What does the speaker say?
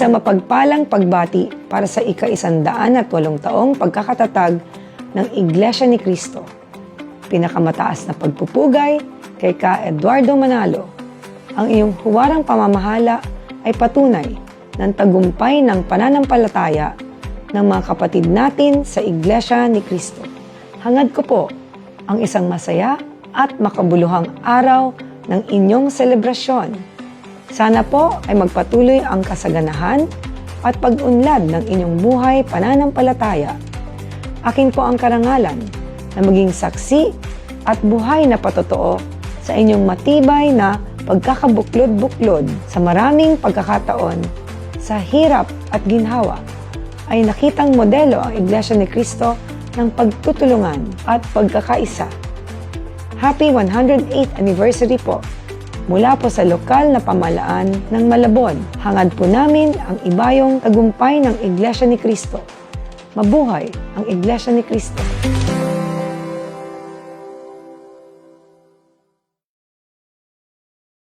Isang mapagpalang pagbati para sa ika-isandaan at walong taong pagkakatatag ng Iglesia ni Cristo. Pinakamataas na pagpupugay kay Ka Eduardo Manalo. Ang iyong huwarang pamamahala ay patunay ng tagumpay ng pananampalataya ng mga kapatid natin sa Iglesia ni Cristo. Hangad ko po ang isang masaya at makabuluhang araw ng inyong selebrasyon. Sana po ay magpatuloy ang kasaganahan at pag-unlad ng inyong buhay pananampalataya. Akin po ang karangalan na maging saksi at buhay na patotoo sa inyong matibay na pagkakabuklod-buklod sa maraming pagkakataon sa hirap at ginhawa ay nakitang modelo ang Iglesia ni Cristo ng pagtutulungan at pagkakaisa. Happy 108th anniversary po mula po sa lokal na pamalaan ng Malabon. Hangad po namin ang ibayong tagumpay ng Iglesia ni Cristo. Mabuhay ang Iglesia ni Cristo.